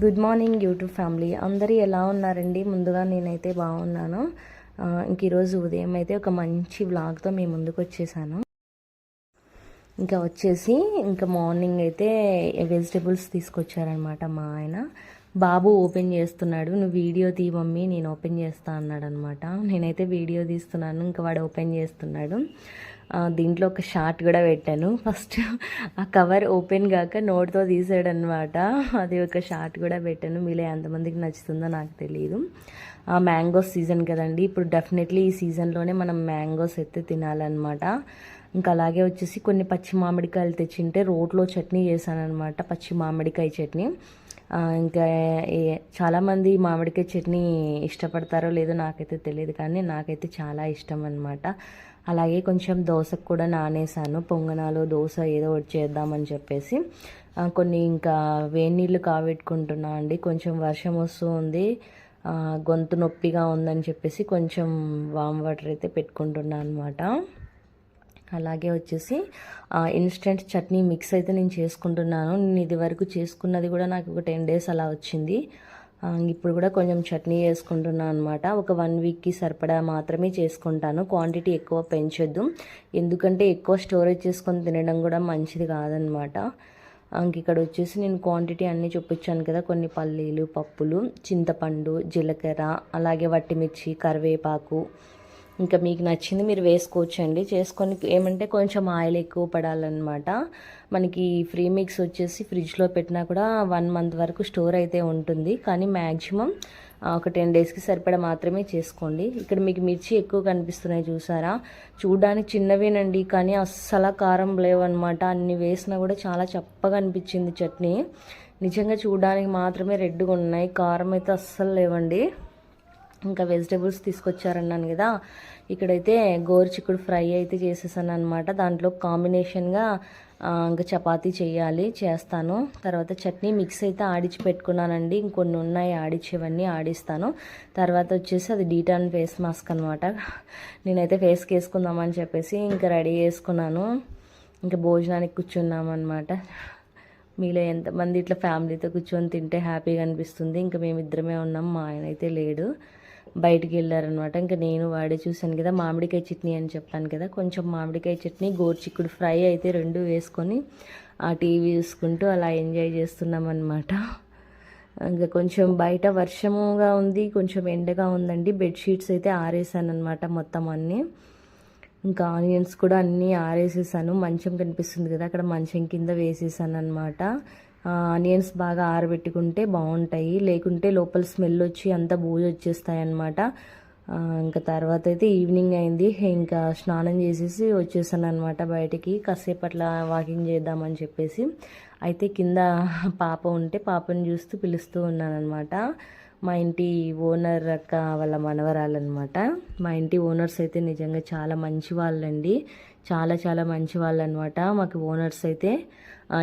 Good morning YouTube family. అందరూ ఎలా ఉన్నారండి? ముందుగా నేనైతే బాగున్నాను. ఇంక ఈరోజు ఉదయం అయితే ఒక మంచి వ్లాగ్తో మీ ముందుకు వచ్చేసాను. ఇంకా వచ్చేసి ఇంకా మార్నింగ్ అయితే వెజిటేబుల్స్ తీసుకొచ్చారనమాట మా ఆయన. బాబు ఓపెన్ చేస్తున్నాడు. నువ్వు వీడియో తీ మమ్మీ నేను ఓపెన్ చేస్తా అన్నాడు అనమాట నేనైతే వీడియో తీస్తున్నాను ఇంకా వాడు ఓపెన్ చేస్తున్నాడు. దీంట్లో ఒక షార్ట్ కూడా పెట్టాను. ఫస్ట్ ఆ కవర్ ఓపెన్ కాక నోట్తో తీసాడు అనమాట అది ఒక షార్ట్ కూడా పెట్టాను. మీలో ఎంతమందికి నచ్చుతుందో నాకు తెలియదు ఆ మ్యాంగోస్ సీజన్ కదండి. ఇప్పుడు డెఫినెట్లీ ఈ సీజన్లోనే మనం మ్యాంగోస్ అయితే తినాలన్నమాట. ఇంకా అలాగే వచ్చేసి కొన్ని పచ్చి మామిడికాయలు తెచ్చింటే రోట్లో చట్నీ చేశాను అనమాట పచ్చి మామిడికాయ చట్నీ. ఇంకా ఏ- చాలామంది మామిడికాయ చట్నీ ఇష్టపడతారో లేదో నాకైతే తెలియదు కానీ నాకైతే చాలా ఇష్టం అనమాట అలాగే కొంచెం దోశకు కూడా నానేసాను పొంగనాలు దోశ ఏదో ఒకటి చేద్దామని చెప్పేసి. కొన్ని ఇంకా వేడి నీళ్ళు కావెట్టుకుంటున్నా అండి. కొంచెం వర్షం వస్తూ ఉంది. గొంతు నొప్పిగా ఉందని చెప్పేసి కొంచెం వామ్ వాటర్ అయితే పెట్టుకుంటున్నాను అనమాట అలాగే వచ్చేసి ఇన్స్టెంట్ చట్నీ మిక్స్ అయితే నేను చేసుకుంటున్నాను. నేను ఇది వరకు చేసుకున్నది కూడా నాకు ఒక టెన్ డేస్ అలా వచ్చింది. ఇప్పుడు కూడా కొంచెం చట్నీ చేసుకుంటున్నాను అనమాట ఒక వన్ వీక్కి సరిపడా మాత్రమే చేసుకుంటాను. క్వాంటిటీ ఎక్కువ పెంచొద్దు. ఎందుకంటే ఎక్కువ స్టోరేజ్ చేసుకొని తినడం కూడా మంచిది కాదనమాట ఇంక ఇక్కడ వచ్చేసి నేను క్వాంటిటీ అన్నీ చూపించాను కదా. కొన్ని పల్లీలు పప్పులు చింతపండు జీలకర్ర అలాగే వట్టిమిర్చి కరివేపాకు ఇంకా మీకు నచ్చింది మీరు వేసుకోవచ్చు అండి చేసుకొని ఏమంటే కొంచెం ఆయిల్ ఎక్కువ పడాలన్నమాట. మనకి ఫ్రీ మిక్స్ వచ్చేసి ఫ్రిడ్జ్లో పెట్టినా కూడా వన్ మంత్ వరకు స్టోర్ అయితే ఉంటుంది. కానీ మ్యాక్సిమం ఒక టెన్ డేస్కి సరిపడా మాత్రమే చేసుకోండి. ఇక్కడ మీకు మిర్చి ఎక్కువ కనిపిస్తున్నాయి చూసారా? చూడడానికి చిన్నవేనండి కానీ అస్సలు కారం లేవన్నమాట. అన్ని వేసినా కూడా చాలా చప్పగా అనిపించింది చట్నీ. నిజంగా చూడడానికి మాత్రమే రెడ్గా ఉన్నాయి. కారం అయితే అస్సలు లేవండి. ఇంకా వెజిటేబుల్స్ తీసుకొచ్చారన్నాను కదా. ఇక్కడైతే గోరుచిక్కుడు ఫ్రై అయితే చేసేసాను అనమాట దాంట్లో కాంబినేషన్గా ఇంకా చపాతీ చేయాలి చేస్తాను. తర్వాత చట్నీ మిక్స్ అయితే ఆడిచి పెట్టుకున్నానండి. ఇంకొన్ని ఉన్నాయి ఆడిచ్చేవన్నీ ఆడిస్తాను. తర్వాత వచ్చేసి అది డీటాన్ ఫేస్ మాస్క్ అనమాట నేనైతే ఫేస్కి వేసుకుందామని చెప్పేసి ఇంకా రెడీ చేసుకున్నాను. ఇంకా భోజనానికి కూర్చున్నాం అనమాట మీలో ఎంతమంది ఇట్లా ఫ్యామిలీతో కూర్చొని తింటే హ్యాపీగా అనిపిస్తుంది. ఇంకా మేమిద్దరమే ఉన్నాం మా ఆయన అయితే లేడు. బయటికి వెళ్ళారనమాట. ఇంకా నేను వాడే చూశాను కదా మామిడికాయ చట్నీ అని చెప్పాను కదా కొంచెం మామిడికాయ చట్నీ గోర్చిక్కుడు ఫ్రై అయితే రెండు వేసుకొని ఆ టీవీ చూసుకుంటూ అలా ఎంజాయ్ చేస్తున్నాం అనమాట ఇంకా కొంచెం బయట వర్షముగా ఉంది కొంచెం ఎండగా ఉందండి. బెడ్షీట్స్ అయితే ఆరేసాను అనమాట మొత్తం అన్నీ. ఇంకా ఆనియన్స్ కూడా అన్నీ ఆరేసేసాను. మంచం కనిపిస్తుంది కదా అక్కడ మంచం కింద వేసేసాను అనమాట ఆనియన్స్ బాగా ఆరబెట్టుకుంటే బాగుంటాయి. లేకుంటే లోపల స్మెల్ వచ్చి అంతా బూజు వచ్చేస్తాయి అనమాట ఇంకా తర్వాత అయితే ఈవినింగ్ అయింది. ఇంకా స్నానం చేసేసి వచ్చేసాను అనమాట బయటికి. కాసేపు అట్లా వాకింగ్ చేద్దామని చెప్పేసి. అయితే కింద పాప ఉంటే పాపను చూస్తూ పిలుస్తూ ఉన్నానమాట మా ఇంటి ఓనర్ అక్క వాళ్ళ మనవరాలన్నమాట. మా ఇంటి ఓనర్స్ అయితే నిజంగా చాలా మంచి వాళ్ళండి. చాలా చాలా మంచి వాళ్ళు అనమాట మాకు ఓనర్స్ అయితే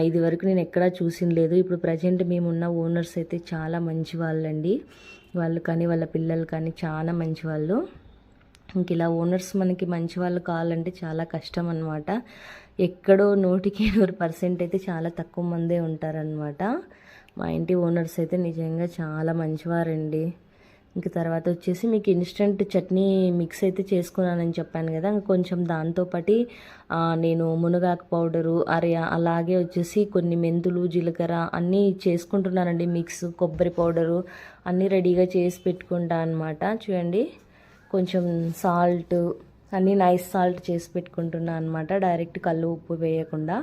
ఇది వరకు నేను ఎక్కడా చూసిన లేదు. ఇప్పుడు ప్రజెంట్ మేమున్న ఓనర్స్ అయితే చాలా మంచి వాళ్ళండి. వాళ్ళు కానీ వాళ్ళ పిల్లలు కానీ చాలా మంచి వాళ్ళు. ఇంక ఇలా ఓనర్స్ మనకి మంచి వాళ్ళు కావాలంటే చాలా కష్టం అనమాట ఎక్కడో నూటికి నూరు పర్సెంట్ అయితే చాలా తక్కువ మందే ఉంటారనమాట మా ఇంటి ఓనర్స్ అయితే నిజంగా చాలా మంచివారండి. ఇంక తర్వాత వచ్చేసి మీకు ఇన్స్టెంట్ చట్నీ మిక్స్ అయితే చేసుకున్నానని చెప్పాను కదా ఇంక కొంచెం దాంతోపాటి నేను మునగాకు పౌడరు అరే అలాగే వచ్చేసి కొన్ని మెంతులు జీలకర్ర అన్నీ చేసుకుంటున్నానండి. మిక్స్ కొబ్బరి పౌడరు అన్నీ రెడీగా చేసి పెట్టుకుంటా అనమాట చూడండి కొంచెం సాల్ట్ అన్నీ నైస్ సాల్ట్ చేసి పెట్టుకుంటున్నా అనమాట డైరెక్ట్ కళ్ళు ఉప్పు వేయకుండా.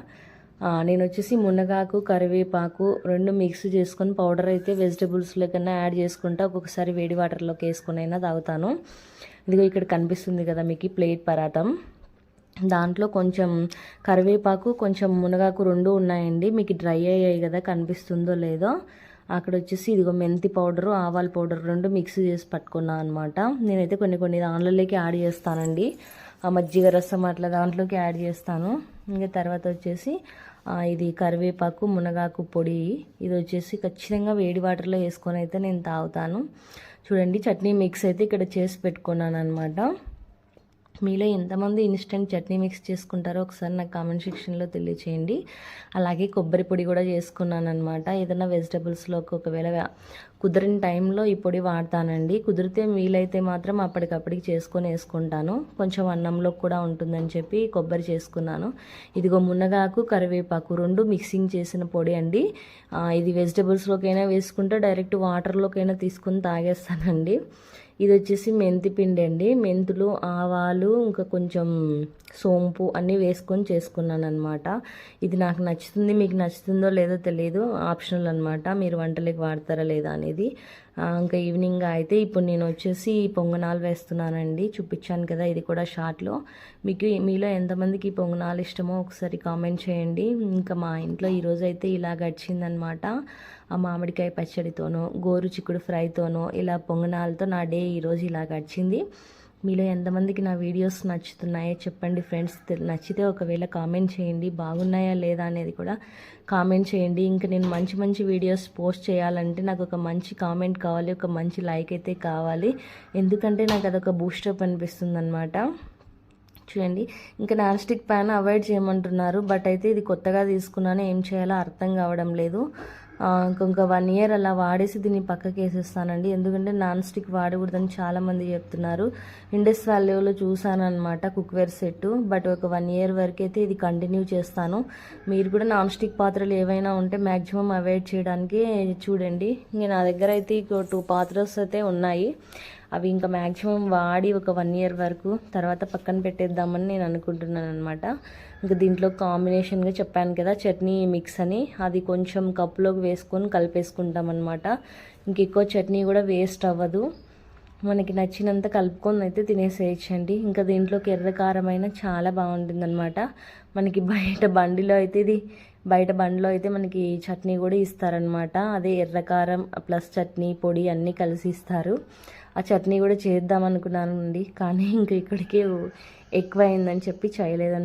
నేను వచ్చేసి మునగాకు కరివేపాకు రెండు మిక్స్ చేసుకొని పౌడర్ అయితే వెజిటబుల్స్లో కన్నా యాడ్ చేసుకుంటా. ఒక్కొక్కసారి వేడి వాటర్లోకి వేసుకొని అయినా తాగుతాను. ఇదిగో ఇక్కడ కనిపిస్తుంది కదా మీకు ప్లేట్ పరాతం దాంట్లో కొంచెం కరివేపాకు కొంచెం మునగాకు రెండు ఉన్నాయండి. మీకు డ్రై అయ్యాయి కదా కనిపిస్తుందో లేదో. అక్కడ వచ్చేసి ఇదిగో మెంతి పౌడరు ఆవాల పౌడర్ రెండు మిక్స్ చేసి పట్టుకున్నాను అనమాట నేనైతే కొన్ని కొన్ని దాంట్లోకి యాడ్ చేస్తానండి. ఆ మజ్జిగ రసం అట్లా దాంట్లోకి యాడ్ చేస్తాను. ఇంకా తర్వాత వచ్చేసి ఇది కరివేపాకు మునగాకు పొడి. ఇది వచ్చేసి ఖచ్చితంగా వేడి వాటర్లో వేసుకొని అయితే నేను తాగుతాను. చూడండి చట్నీ మిక్స్ అయితే ఇక్కడ చేసి పెట్టుకున్నాను అనమాట మీలో ఎంతమంది ఇన్స్టెంట్ చట్నీ మిక్స్ చేసుకుంటారో ఒకసారి నాకు కామెంట్ సెక్షన్లో తెలియచేయండి. అలాగే కొబ్బరి పొడి కూడా చేసుకున్నాను అనమాట ఏదైనా వెజిటబుల్స్లోకి ఒకవేళ కుదిరిన టైంలో ఈ పొడి వాడతానండి. కుదిరితే వీలైతే మాత్రం అప్పటికప్పటికి చేసుకొని వేసుకుంటాను. కొంచెం అన్నంలో కూడా ఉంటుందని చెప్పి కొబ్బరి చేసుకున్నాను. ఇదిగో మునగాకు కరివేపాకు రెండు మిక్సింగ్ చేసిన పొడి అండి. ఇది వెజిటబుల్స్లోకైనా వేసుకుంటే డైరెక్ట్ వాటర్లోకైనా తీసుకొని తాగేస్తానండి. ఇది వచ్చేసి మెంతి పిండి అండి. మెంతులు ఆవాలు ఇంకా కొంచెం సోంపు అన్నీ వేసుకొని చేసుకున్నాను అనమాట ఇది నాకు నచ్చుతుంది మీకు నచ్చుతుందో లేదో తెలియదు ఆప్షనల్ అనమాట మీరు వంటలకి వాడతారా లేదా అనేది. ఇంకా ఈవినింగ్ అయితే ఇప్పుడు నేను వచ్చేసి పొంగనాలు వేస్తున్నానండి. చూపించాను కదా ఇది కూడా షార్ట్లో మీకు మీలో ఎంతమందికి పొంగనాలు ఇష్టమో ఒకసారి కామెంట్ చేయండి. ఇంకా మా ఇంట్లో ఈరోజు అయితే ఇలా గడిచిందనమాట ఆ మామిడికాయ పచ్చడితోనో గోరు చిక్కుడు ఫ్రైతోనో ఇలా పొంగనాలతో నా డే ఈరోజు ఇలా గడిచింది. మీలో ఎంతమందికి నా వీడియోస్ నచ్చుతున్నాయో చెప్పండి ఫ్రెండ్స్. నచ్చితే ఒకవేళ కామెంట్ చేయండి బాగున్నాయా లేదా అనేది కూడా కామెంట్ చేయండి. ఇంకా నేను మంచి మంచి వీడియోస్ పోస్ట్ చేయాలంటే నాకు ఒక మంచి కామెంట్ కావాలి ఒక మంచి లైక్ అయితే కావాలి. ఎందుకంటే నాకు అదొక బూస్టప్ అనిపిస్తుంది అనమాట చూడండి ఇంకా నాన్ స్టిక్ ప్యాన్ అవాయిడ్ చేయమంటున్నారు. బట్ అయితే ఇది కొత్తగా తీసుకున్నాను ఏం చేయాలో అర్థం కావడం లేదు. ఇంకొక వన్ ఇయర్ అలా వాడేసి దీన్ని పక్కకి వేసేస్తానండి ఎందుకంటే నాన్ స్టిక్ వాడకూడదని చాలామంది చెప్తున్నారు. ఇండస్ వాల్యూలో చూసాను అనమాట కుక్వేర్ సెట్ బట్ ఒక వన్ ఇయర్ వరకు అయితే ఇది కంటిన్యూ చేస్తాను. మీరు కూడా నాన్ స్టిక్ పాత్రలు ఏవైనా ఉంటే మ్యాక్సిమం అవాయిడ్ చేయడానికి చూడండి. ఇంక నా దగ్గర అయితే ఇంకో టూ పాత్రస్ అయితే ఉన్నాయి. అవి ఇంకా మ్యాక్సిమం వాడి ఒక వన్ ఇయర్ వరకు తర్వాత పక్కన పెట్టేద్దామని నేను అనుకుంటున్నాను అనమాట ఇంకా దీంట్లో కాంబినేషన్గా చెప్పాను కదా చట్నీ మిక్స్ అని. అది కొంచెం కప్పులోకి వేసుకొని కలిపేసుకుంటాం అనమాట ఇంకెక్కువ చట్నీ కూడా వేస్ట్ అవ్వదు. మనకి నచ్చినంత కలుపుకొని అయితే తినేసేయచ్చండి. ఇంకా దీంట్లోకి ఎర్ర చాలా బాగుంటుంది అనమాట మనకి బయట బండిలో అయితే ఇది బయట బండ్లో అయితే మనకి చట్నీ కూడా ఇస్తారనమాట అదే ఎర్రకారం ప్లస్ చట్నీ పొడి అన్నీ కలిసి ఇస్తారు. ఆ చట్నీ కూడా చేద్దాం అనుకున్నాను అండి. కానీ ఇంక ఇక్కడికి ఎక్కువ అయిందని చెప్పి చేయలేదని